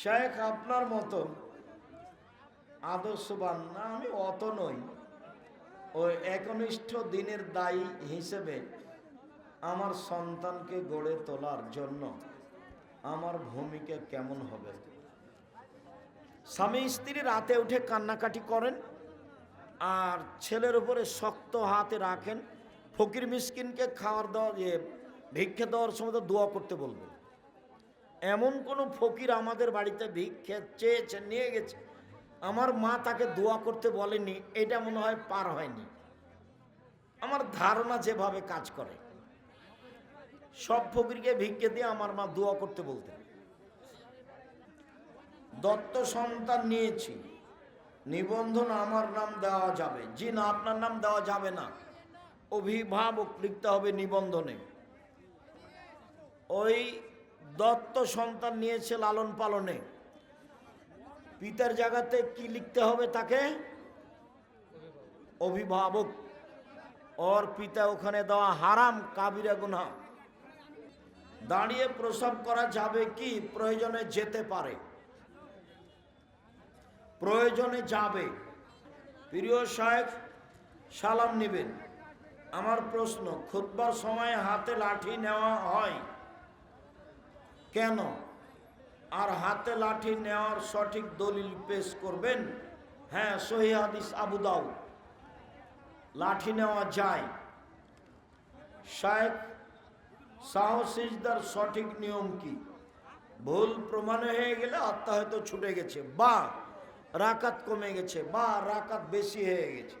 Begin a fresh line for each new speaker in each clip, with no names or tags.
শেখ আপনার মতো আদর্শবান না, আমি অত নই। ওই একনিষ্ঠ দিনের দায়ী হিসেবে আমার সন্তানকে গড়ে তোলার জন্য আমার ভূমিকা কেমন হবে? স্বামী স্ত্রী রাতে উঠে কান্নাকাটি করেন আর ছেলের উপরে শক্ত হাতে রাখেন। ফকির মিসকিনকে খাওয়ার দেওয়া ভিক্ষে দেওয়ার সময় তো দোয়া করতে বলবেন। এমন কোনো ফকির আমাদের বাড়িতে ভিক্ষে চেয়েছে, নিয়ে গেছে। আমার মা তাকে দোয়া করতে বলেনি, এটা মনে হয় পার হয়নি। আমার ধারণা যেভাবে কাজ করে। সব ফকিরকে ভিক্ষে দিয়ে আমার মা দোয়া করতে বলতেন। দত্ত সন্তান নিয়েছি। নিবন্ধন আমার নাম দেওয়া যাবে। জি না, আপনার নাম দেওয়া যাবে না। অভিভাবক লিখতে হবে নিবন্ধনে। ওই দত্ত সন্তান নিয়েছে লালন পালনে। পিতার জায়গাতে কি লিখতে হবে তাকে? অভিভাবক। ওর পিতা ওখানে দেওয়া হারাম, কাবিরা গুনা দাঁড়িয়ে প্রসব করা যাবে কি? প্রয়োজনে যেতে পারে। প্রয়োজনে যাবে। প্রিয় সাহেব সালাম নেবেন। আমার প্রশ্ন, খুতবার সময় হাতে লাঠি নেওয়া হয়? কেন? আর হাতে লাঠি নেওয়ার সঠিক দলিল পেশ করবেন? হ্যাঁ সহি হাদিস আবু দাউদ। লাঠি নেওয়া যায়। শায়েখ সাহসিজদার সঠিক নিয়ম কি? ভুল প্রমাণ হয়ে গেলে আত্মা হয়তো ছুটে গেছে, বা রাকাত কমে গেছে, বা রাকাত বেশি হয়ে গেছে।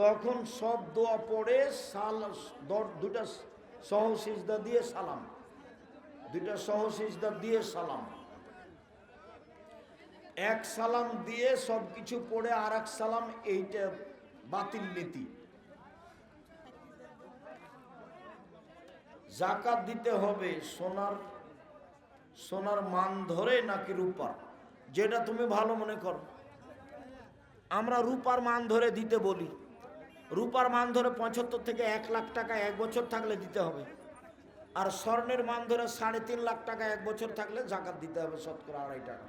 তখন সব দোয়া পড়ে সাল দুটা সহসিজদা দিয়ে সালাম। দুটা সহসিজদা দিয়ে সালাম। এক সালাম দিয়ে সব কিছু পড়ে আর এক সালাম, এইটা বাতিল নীতি। জাকাত দিতে হবে সোনার সোনার মান ধরে নাকি রূপার? যেটা তুমি ভালো মনে করো। আমরা রূপার মান ধরে দিতে বলি। রূপার মান ধরে পঁচাত্তর থেকে এক লাখ টাকা এক বছর থাকলে দিতে হবে। আর স্বর্ণের মান ধরে সাড়ে তিন লাখ টাকা এক বছর থাকলে জাকাত দিতে হবে শতকরা আড়াই টাকা।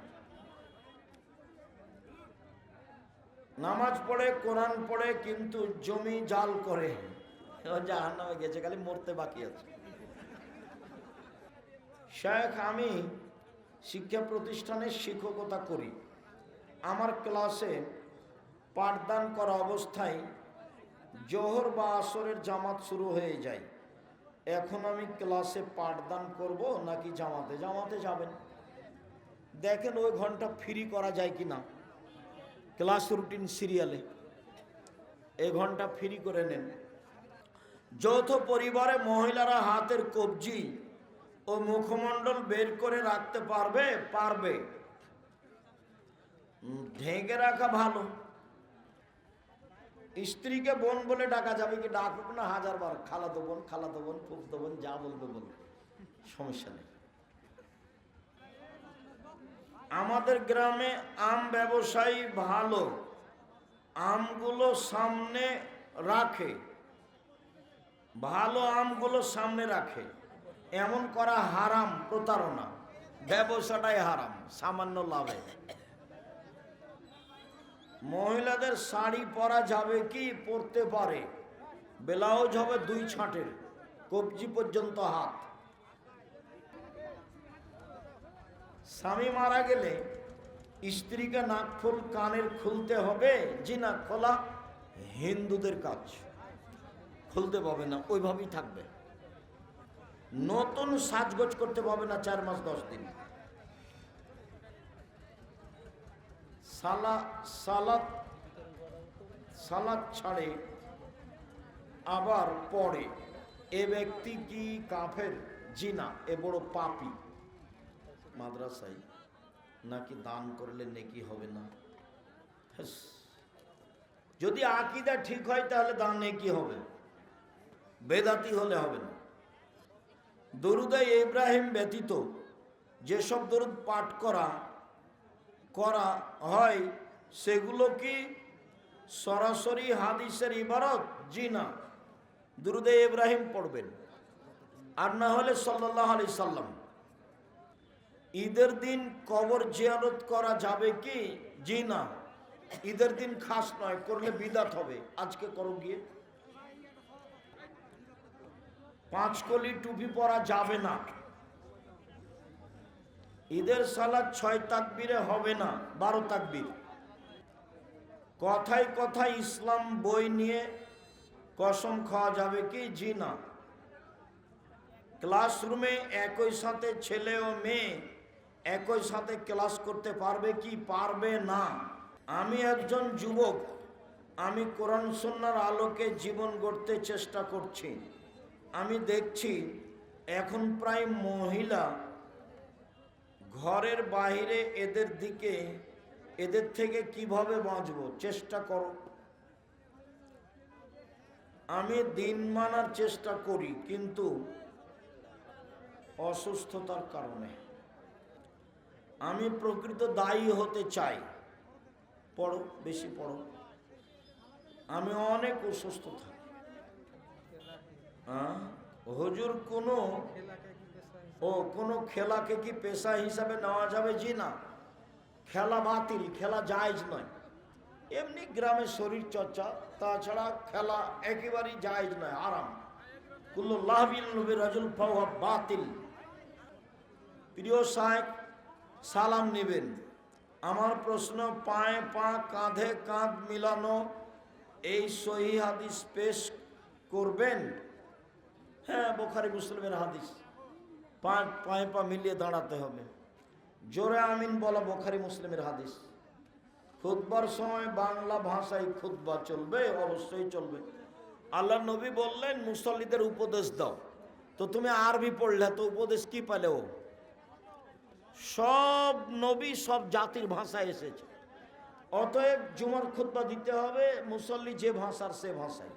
নামাজ পড়ে, কোরআন পড়ে, কিন্তু জমি জাল করে। জাহান নামে গেছে, খালি মরতে বাকি আছে। শেখ, আমি শিক্ষা প্রতিষ্ঠানে শিক্ষকতা করি। আমার ক্লাসে পাঠদান করা অবস্থায় জোহর বা আসরের জামাত শুরু হয়ে যায়। এখন আমি ক্লাসে পাঠদান করব নাকি জামাতে? জামাতে যাবেন। দেখেন ওই ঘণ্টা ফ্রি করা যায় কি না ক্লাস রুটিন সিরিয়ালে এ। ঘণ্টা ফ্রি করে নেন। যৌথ পরিবারে মহিলারা হাতের কবজি ও মুখমণ্ডল বের করে রাখতে পারবে? পারবে। ঢেকে রাখা ভালো। স্ত্রীকে বোন বলে ডাকা যাবে কি ডাকুক না? হাজার বার খালাতো বোন খালাতো বোন, ফুফতো বোন, যা বলবে বলবে। সমস্যা নেই। আমাদের গ্রামে আম ব্যবসায়ী ভালো, আমগুলো সামনে রাখে। ভালো আমগুলো সামনে রাখে। এমন করা হারাম প্রতারণা। ব্যবসাটাই হারাম, সামান্য লাভে। মহিলাদের শাড়ি পরা যাবে কি পরতে পারে? ব্লাউজ হবে দুই ছাঁটের, কবজি পর্যন্ত হাত। স্বামী মারা গেলে স্ত্রীকে নাকফুল কানের খুলতে হবে, জি না, খোলা। হিন্দুদের কাজ। খুলতে পাবে না, ওইভাবেই থাকবে। নতুন সাজগোজ করতে পাবে না চার মাস দশ দিন। সালা, সালাত সালাত ছাড়ে, আবার পড়ে। এ ব্যক্তি কি কাফের? জিনা, এ বড় পাপি। মাদ্রাসায় নাকি দান করলে নেকি হবে না। যদি আকিদা ঠিক হয়, তাহলে দান নেকি হবে। বেদাতি হলে হবে না। দরুদে ইব্রাহিম ব্যতীত, যেসব দরুদ পাঠ করা করা হয়, সেগুলো কি সরাসরি হাদিসের ইবারত? জি না। দুরুদে ইব্রাহিম পড়বেন। আর না হলে সাল্লাহ আলি সাল্লাম। ঈদের দিন কবর জিয়ারত করা যাবে কি? জি না। ঈদের দিন খাস নয়, করলে বিদাত হবে। আজকে করো গিয়ে। পাঁচ কলি টুপি পরা যাবে না। ঈদের সালাদ ছয় তাকবিরে হবে না, বারো তাকবির। কথায় কথায় ইসলাম বই নিয়ে কসম খাওয়া যাবে কি? জি না। ক্লাসরুমে একই সাথে ছেলে ও মেয়ে একই সাথে ক্লাস করতে পারবে কি? পারবে না। আমি একজন যুবক, আমি কোরআন সন্ন্যার আলোকে জীবন গড়তে চেষ্টা করছি। আমি দেখছি এখন প্রায় মহিলা ঘরের বাইরে এদের দিকে, এদের থেকে কীভাবে বাঁচব? চেষ্টা করো। আমি দিন মানার চেষ্টা করি, কিন্তু অসুস্থতার কারণে। আমি প্রকৃত দায়ী হতে চাই। পড়ো, বেশি পড়ো। আমি অনেক অসুস্থ থাকি। হ্যাঁ? হুজুর কোনো ও কোনো খেলাকে কি পেশা হিসাবে নেওয়া যাবে? জি না। খেলা বাতিল, খেলা জায়জ নয়। এমনি গ্রামে শরীর চর্চা, তাছাড়া খেলা একেবারেই জায়জ নয়, আরাম। বাতিল। প্রিয় সাহেব সালাম নেবেন। আমার প্রশ্ন, পায়ে পা কাঁধে কাঁধ মিলানো এই সহি হাদিস পেশ করবেন? হ্যাঁ বোখারি মুসলিমের হাদিস। পা পায়ে পা মিলিয়ে দাঁড়াতে হবে। জোরে আমিন বলা বোখারি মুসলিমের হাদিস। খুতবার সময় বাংলা ভাষায় খুতবা চলবে, অবশ্যই চলবে। আল্লাহ নবী বললেন, মুসল্লিদের উপদেশ দাও। তো তুমি আরবি পড়লে, তো উপদেশ কি পেলে ও? সব নবী, সব জাতির ভাষায় এসেছে। অতএব জুমার খুতবা দিতে হবে, মুসল্লি যে ভাষার সে ভাষায়।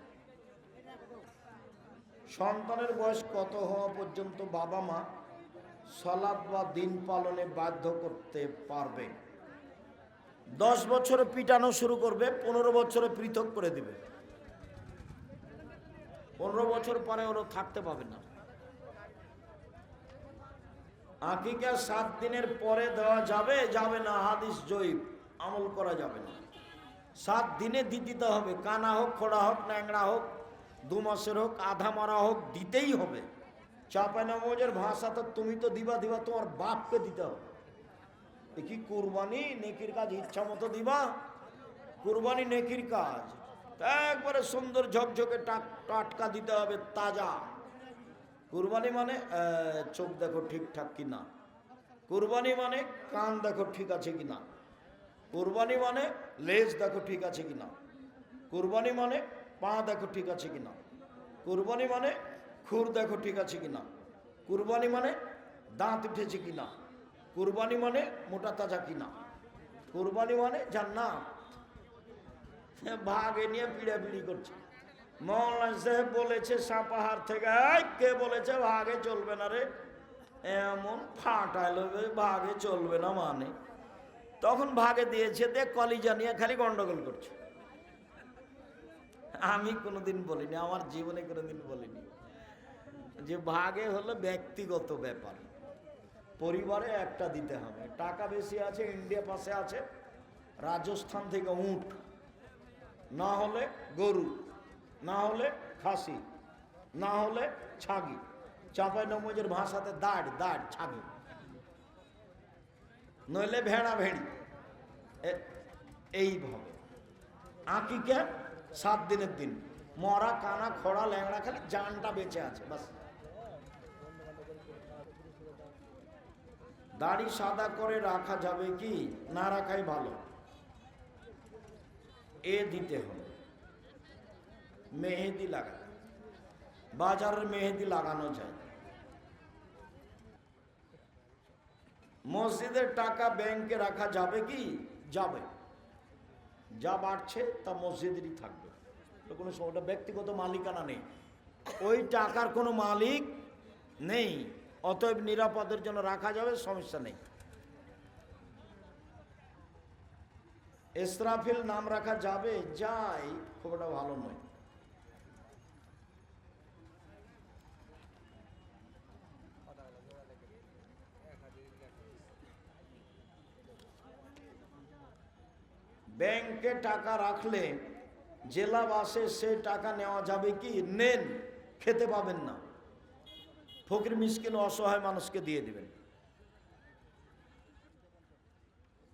সন্তানের বয়স কত হওয়া পর্যন্ত বাবা মা সলাপ বা দিন পালনে বাধ্য করতে পারবে? দশ বছরে পিটানো শুরু করবে, পনেরো বছরে পৃথক করে দিবে। পনেরো বছর পরে ওরা থাকতে পাবে না। আকিকা সাত দিনের পরে দেওয়া যাবে যাবে না, হাদিস জয়ীব, আমল করা যাবে না। সাত দিনে দিতে হবে, কানা হোক, খোড়া হোক ন্যাংরা হোক দু মাসের হোক, আধা মারা হোক, দিতেই হবে। চাপাই নামজের ভাষা তো তুমি তো দিবা দিবা তোমার বাপকে দিতে হবে। এ কি কুরবানি নেকির কাজ ইচ্ছা মতো দিবা, কুরবানি নেকির কাজ। একবারে সুন্দর ঝকঝকে টাক টাটকা দিতে হবে, তাজা। কুরবানি মানে চোখ দেখো ঠিকঠাক কি না? কুরবানি মানে কান দেখো ঠিক আছে কি না? কুরবানি মানে লেজ দেখো ঠিক আছে কি না? কুরবানি মানে পা দেখো ঠিক আছে কি না কুরবানি মানে খুর দেখো ঠিক আছে কি না কুরবানি মানে দাঁত উঠেছে কি না কুরবানি মানে মোটা তাজা কি না কুরবানি মানে জান্নাত। ভাগে নিয়ে পিড়াপিড়ি করছে। মৌলানা সাহেব বলেছে, সাপাহার থেকে কে বলেছে, ভাগে চলবে না রে। এমন ফাটাইলো ভাগে চলবে না মানে। তখন ভাগে দিয়েছে, দেখ কলিজা নিয়ে খালি গন্ডগোল করছে। আমি কোনোদিন বলিনি, আমার জীবনে কোনোদিন বলিনি। যে ভাগে হলো ব্যক্তিগত ব্যাপার। পরিবারে একটা দিতে হবে। টাকা বেশি আছে, ইন্ডিয়া পাশে আছে, রাজস্থান থেকে উঁট, না হলে গরু, না হলে খাসি, না হলে ছাগি, চাঁপাই নমজের ভাষাতে দাঁড় দাঁড়, ছাগি। নইলে ভেড়া ভেড়ি এইভাবে আঁকিকে সাত দিনের দিন। মরা, কানা খড়া ল্যাংড়া খালি জানটা বেঁচে আছে, বাস। দাড়ি সাদা করে রাখা যাবে কি? না রাখাই ভালো। এ দিতে হবে। মেহেদি লাগা বাজারের মেহেদি লাগানো যায়। মসজিদের টাকা ব্যাংকে রাখা যাবে কি? যাবে। যা বাড়ছে তা মসজিদেরই থাকবে। কোনো ওটা ব্যক্তিগত মালিকানা নেই। ওই টাকার কোনো মালিক নেই। অতএব নিরাপদের জন্য রাখা যাবে, সমস্যা নেই। এসরাফিল নাম রাখা যাবে, যাই, খুব একটা ভালো নয়। ব্যাংকে টাকা রাখলে জেলা বাসে সে টাকা নেওয়া যাবে কি? নেন, খেতে পাবেন না। ফকির মিসকিন অসহায় মানুষকে দিয়ে দিবেন।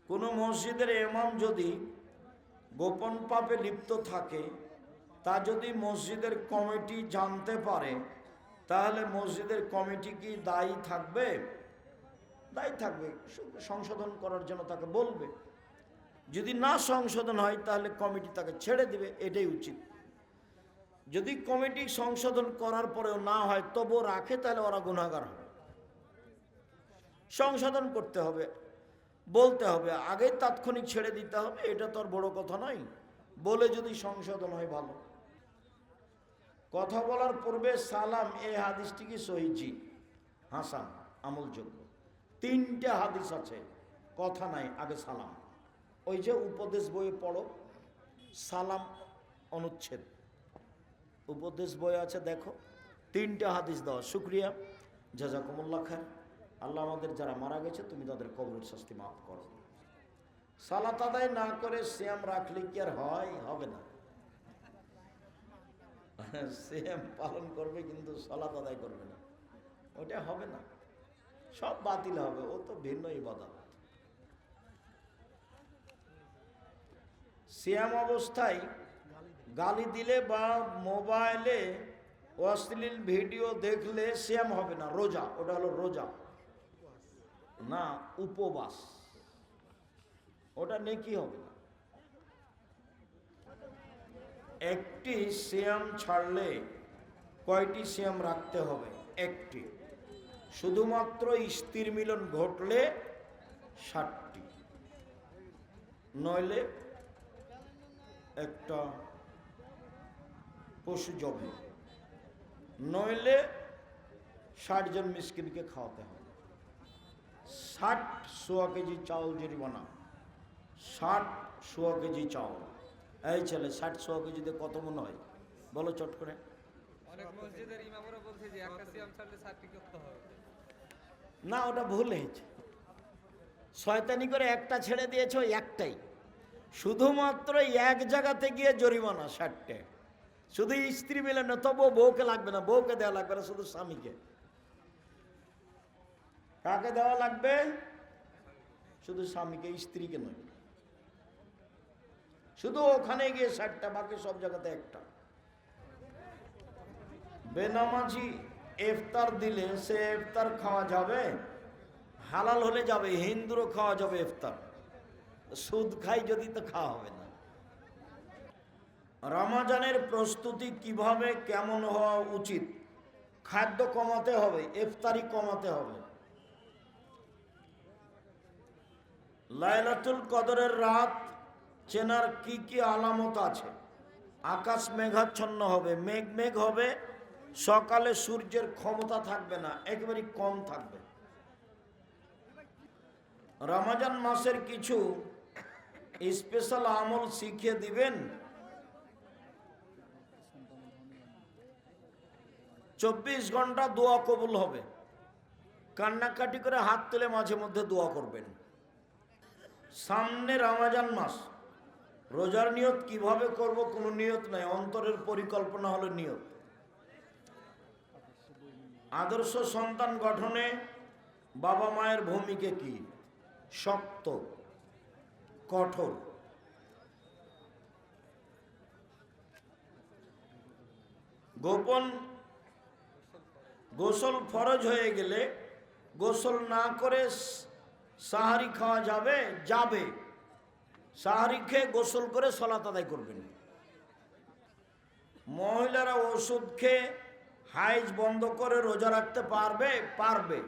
কোনো মসজিদের ইমাম যদি গোপন পাপে লিপ্ত থাকে, তা যদি মসজিদের কমিটি জানতে পারে, তাহলে মসজিদের কমিটি কি দায়ী থাকবে? দায়ী থাকবে, সংশোধন করার জন্য তাকে বলবে। যদি না সংশোধন হয়, তাহলে কমিটি তাকে ছেড়ে দিবে, এটাই উচিত। যদি কমিটি সংশোধন করার পরেও না হয় তবুও রাখে, তাহলে ওরা গুণাগার হবে। সংশোধন করতে হবে, বলতে হবে, আগে তাৎক্ষণিক ছেড়ে দিতে হবে, এটা তো আর বড় কথা নয়। বলে যদি সংশোধন হয়, ভালো। কথা বলার পূর্বে সালাম, এই হাদিসটি কি সহিজি হাসান, আমলযোগ্য। তিনটে হাদিস আছে, কথা নাই, আগে সালাম। ওই যে উপদেশ বইয়ে পড়ো, সালাম অনুচ্ছেদ। উপদেশ বই আছে, দেখো, তিনটে হাদিস দেওয়া শুক্রিয়া, জাজাকুমুল্লাহ খান আল্লাহ আমাদের যারা মারা গেছে, তুমি তাদের কবরের শাস্তি মাফ করো। সালাত আদায় না করে শ্যাম রাখলে কি আর হয়? হবে না। শ্যাম পালন করবে কিন্তু সালাত আদায় করবে না। ওটা হবে না। সব বাতিল হবে, ও তো ভিন্ন ইবাদত। শ্যাম অবস্থায় গালি দিলে বা মোবাইলে অশ্লীল ভিডিও দেখলে শ্যাম হবে না, রোজা, ওটা হলো রোজা। না, উপবাস। ওটা নেকি হবে না। একটি শ্যাম ছাড়লে কয়টি সিয়াম রাখতে হবে? একটি। শুধুমাত্র স্ত্রীর মিলন ঘটলে ষাটটি নইলে একটা পশু জবে নইলে ষাট জন মিসকিনকে খাওয়াতে হবে। ষাট সোয়া কেজি চাউল জরিমানা। ষাট সোয়া কেজি চাউল। এই ছেলে ষাট সোয়া কেজিতে কত মনে হয়? বলো চট করে। না ওটা ভুল হয়েছে। শয়তানি করে একটা ছেড়ে দিয়েছ ওই একটাই। শুধুমাত্র এক জায়গাতে গিয়ে জরিমানা ষাটটে। শুধু স্ত্রী মিলে না, তবুও বউকে লাগবে না, বউকে দেওয়া লাগবে না, শুধু স্বামীকে। কাকে দেওয়া লাগবে? শুধু স্বামীকে, স্ত্রীকে নয়। শুধু ওখানে গিয়ে ষাটটা, বাকি সব জায়গাতে একটা। বেনামাজি এফতার দিলে সে ইফতার খাওয়া যাবে, হালাল হলে যাবে, হিন্দুরও খাওয়া যাবে ইফতার। সুদ খাই যদি তো খাওয়া হবে না। রমাজানের প্রস্তুতি কীভাবে কেমন হওয়া উচিত? খাদ্য কমাতে হবে, ইফতারি কমাতে হবে। লাইলাতুল কদরের রাত চেনার কি কি আলামত আছে? আকাশ মেঘাচ্ছন্ন হবে, মেঘ মেঘ হবে, সকালে সূর্যের ক্ষমতা থাকবে না, একেবারে কম থাকবে। রমাজান মাসের কিছু স্পেশাল আমল শিখিয়ে দিবেন চব্বিশ ঘণ্টা দোয়া কবুল হবে কান্নাকাটি করে হাত তুলে মাঝে মধ্যে দোয়া করবেন সামনে রমাজান মাস রোজার নিয়ত কীভাবে করব কোনো নিয়ত নাই অন্তরের পরিকল্পনা হলো নিয়ত আদর্শ সন্তান গঠনে বাবা মায়ের ভূমিকা কি শক্ত কঠোর। গোপন গোসল ফরজ হয়ে গেলে গোসল না করে সাহারি খাওয়া যাবে? যাবে। সাহারি খেয়ে গোসল করে সলাত আদায় করবেন। মহিলারা ওষুধ খেয়ে হাইজ বন্ধ করে রোজা রাখতে পারবে? পারবে।